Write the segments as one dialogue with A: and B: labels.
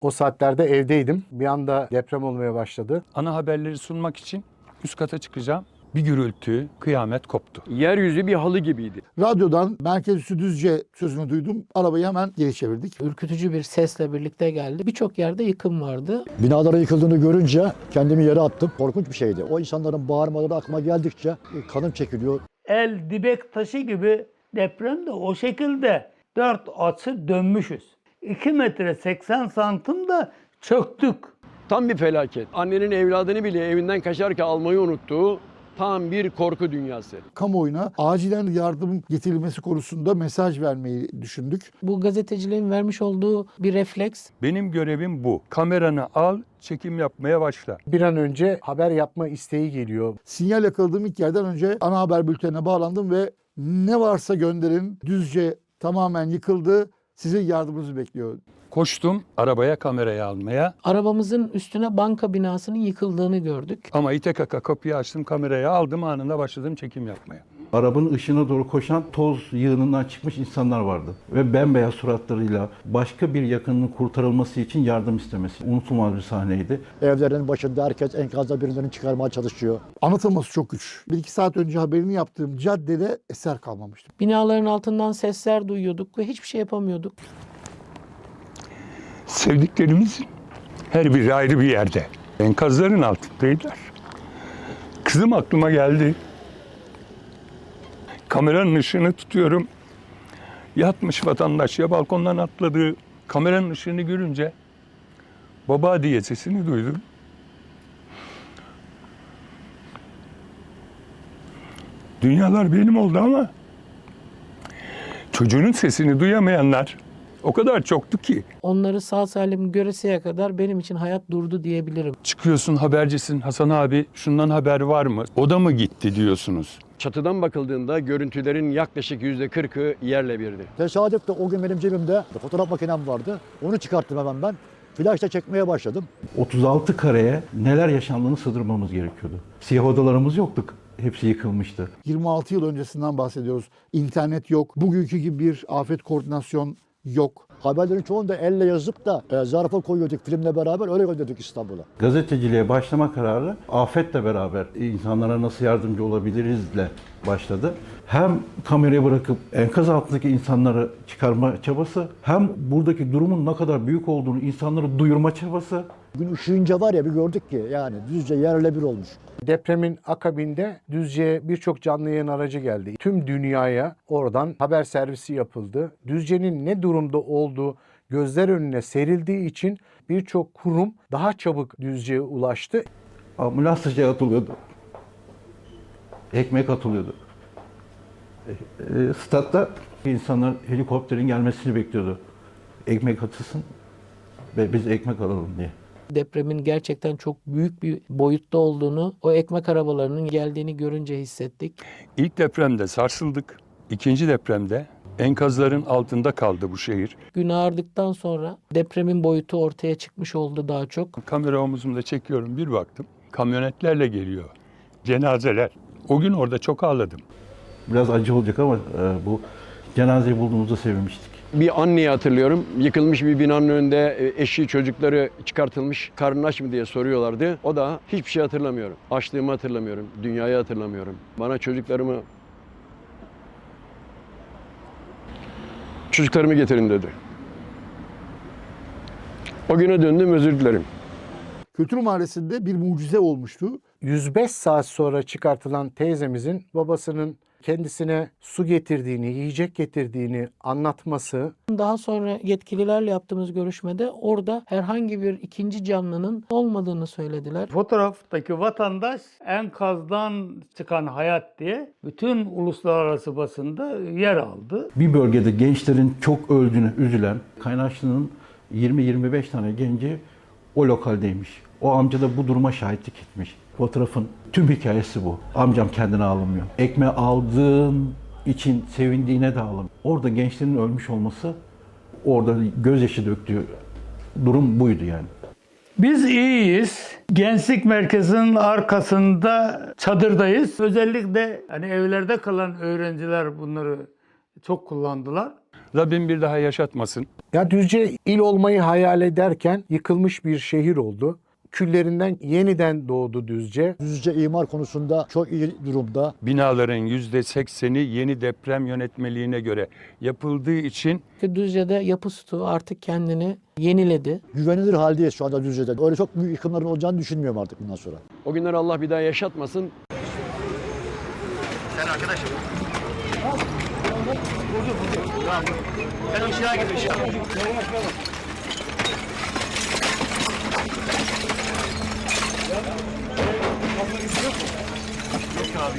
A: O saatlerde evdeydim. Bir anda deprem olmaya başladı.
B: Ana haberleri sunmak için üst kata çıkacağım. Bir gürültü, kıyamet koptu.
C: Yeryüzü bir halı gibiydi.
D: Radyodan merkez üssü Düzce sözünü duydum. Arabayı hemen geri çevirdik.
E: ürkütücü bir sesle birlikte geldi. Birçok yerde yıkım vardı.
F: Binaların yıkıldığını görünce kendimi yere attım. Korkunç bir şeydi. O insanların bağırmaları aklıma geldikçe e, kanım çekiliyor.
G: el dibek taşı gibi depremde o şekilde dört açı dönmüşüz. 2 metre 80 santim de çöktük.
C: Tam bir felaket. Annenin evladını bile evinden kaçarken almayı unuttuğu tam bir korku dünyası.
D: Kamuoyuna acilen yardım getirilmesi konusunda mesaj vermeyi düşündük.
E: Bu gazeteciliğin vermiş olduğu bir refleks.
B: Benim görevim bu. Kameranı al, çekim yapmaya başla.
A: Bir an önce haber yapma isteği geliyor.
D: Sinyal yakaladığım ilk yerden önce ana haber bültenine bağlandım ve ne varsa gönderin. Düzce tamamen yıkıldı. Sizin yardımınızı bekliyor.
B: Koştum arabaya kamerayı almaya
E: Arabamızın üstüne banka binasının yıkıldığını gördük.
B: ama ite kaka kapıyı açtım kamerayı aldım anında başladım çekim yapmaya.
H: Arabanın ışığına doğru koşan toz yığınından çıkmış insanlar vardı. Ve bembeyaz suratlarıyla başka bir yakınının kurtarılması için yardım istemesi. Unutulmaz bir sahneydi.
F: Evlerin başında herkes enkazda birilerini çıkarmaya çalışıyor.
D: Anlatılması çok güç. Bir iki saat önce haberini yaptığım caddede eser kalmamıştı.
E: Binaların altından sesler duyuyorduk ve hiçbir şey yapamıyorduk.
B: Sevdiklerimiz her biri ayrı bir yerde. Enkazların altındaydılar. Kızım aklıma geldi. Kameranın ışığını tutuyorum. Yatmış vatandaş ya balkondan atladı. Kameranın ışığını görünce baba diye sesini duydum. Dünyalar benim oldu ama çocuğunun sesini duyamayanlar o kadar çoktu ki.
E: Onları sağ salim göreseye kadar benim için hayat durdu diyebilirim.
B: Çıkıyorsun habercisin Hasan abi şundan haber var mı? O da mı gitti diyorsunuz.
C: Çatıdan bakıldığında görüntülerin yaklaşık %40'ı yerle birdi.
F: Tesadüf de o gün benim cebimde fotoğraf makinem vardı. Onu çıkarttım hemen ben. Flaşla çekmeye başladım.
H: 36 kareye neler yaşandığını sığdırmamız gerekiyordu. Siyah odalarımız yoktu. Hepsi yıkılmıştı.
D: 26 yıl öncesinden bahsediyoruz. İnternet yok. Bugünkü gibi bir afet koordinasyon yok.
F: Haberlerin çoğunu da elle yazıp da e, zarfa koyuyorduk filmle beraber öyle gönderdik İstanbul'a.
H: Gazeteciliğe başlama kararı afetle beraber insanlara nasıl yardımcı olabilirizle başladı. Hem kamerayı bırakıp enkaz altındaki insanları çıkarma çabası hem buradaki durumun ne kadar büyük olduğunu insanlara duyurma çabası
F: Gün ışığınca var ya bir gördük ki yani düzce yerle bir olmuş.
A: Depremin akabinde Düzce'ye birçok canlı yayın aracı geldi. Tüm dünyaya oradan haber servisi yapıldı. Düzce'nin ne durumda olduğu gözler önüne serildiği için birçok kurum daha çabuk Düzce'ye ulaştı.
H: ambulans sıcağı atılıyordu. Ekmek atılıyordu. E, e, statta insanlar helikopterin gelmesini bekliyordu. Ekmek atılsın ve biz ekmek alalım diye.
E: Depremin gerçekten çok büyük bir boyutta olduğunu, o ekmek arabalarının geldiğini görünce hissettik.
B: İlk depremde sarsıldık. İkinci depremde enkazların altında kaldı bu şehir.
E: Gün ağardıktan sonra depremin boyutu ortaya çıkmış oldu daha çok.
B: Kamera omuzumda çekiyorum bir baktım. Kamyonetlerle geliyor. Cenazeler. O gün orada çok ağladım.
H: Biraz acı olacak ama e, bu cenazeyi bulduğumuzda sevinmiştik.
C: Bir anneyi hatırlıyorum. Yıkılmış bir binanın önünde e, eşi çocukları çıkartılmış. Karnın aç mı diye soruyorlardı. O da hiçbir şey hatırlamıyorum. Açlığımı hatırlamıyorum. Dünyayı hatırlamıyorum. Bana çocuklarımı çocuklarımı getirin dedi. O güne döndüm özür dilerim.
D: Kültür Mahallesi'nde bir mucize olmuştu.
A: 105 saat sonra çıkartılan teyzemizin babasının kendisine su getirdiğini, yiyecek getirdiğini anlatması
E: Daha sonra yetkililerle yaptığımız görüşmede orada herhangi bir ikinci canlının olmadığını söylediler.
G: Fotoğraftaki vatandaş enkazdan çıkan hayat diye bütün uluslararası basında yer aldı.
H: Bir bölgede gençlerin çok öldüğüne üzülen Kaynaşlı'nın 20-25 tane genci o lokaldeymiş. O amca da bu duruma şahitlik etmiş. Fotoğrafın tüm hikayesi bu. Amcam kendine ağlamıyor. Ekmeği aldığın için sevindiğine de ağlamıyor. Orada gençlerin ölmüş olması, orada gözyaşı döktüğü durum buydu yani.
G: Biz iyiyiz. Gençlik merkezinin arkasında çadırdayız. Özellikle hani evlerde kalan öğrenciler bunları çok kullandılar.
B: Rabbim bir daha yaşatmasın.
A: Ya Düzce il olmayı hayal ederken yıkılmış bir şehir oldu. Küllerinden yeniden doğdu Düzce.
F: Düzce imar konusunda çok iyi durumda.
B: Binaların %80'i yeni deprem yönetmeliğine göre yapıldığı için
E: Düzce'de yapı stoğu artık kendini yeniledi.
F: Güvenilir haldeyiz şu anda Düzce'de. Öyle çok büyük yıkımların olacağını düşünmüyorum artık bundan sonra.
I: O günleri Allah bir daha yaşatmasın.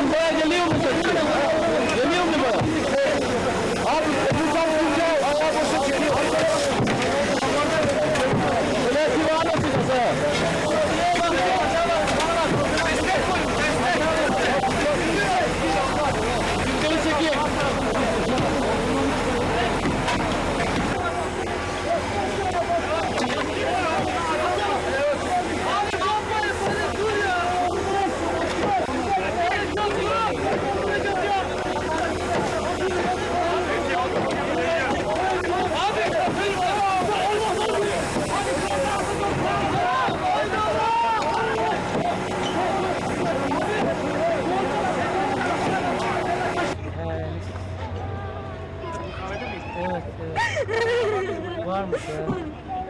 C: Buraya geliyor musun? Geliyor mu bana? Abi buradan önce ayağa boşa çıkıyor. Öyle bir var mısın sen? Yüzleri çekeyim.
E: Evet, evet. Varmış ya.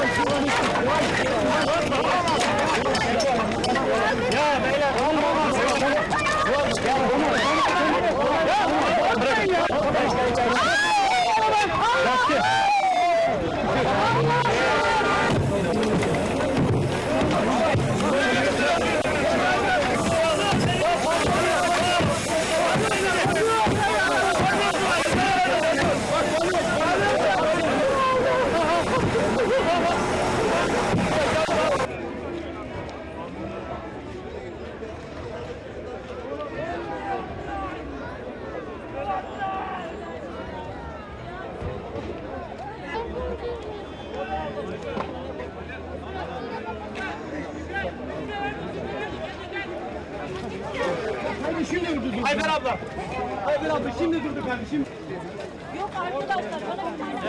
E: Bir sürü insanlar var.
C: Ayfer abla. Ayfer abla şimdi durdu kardeşim.
J: Yok arkadaşlar bana bir tane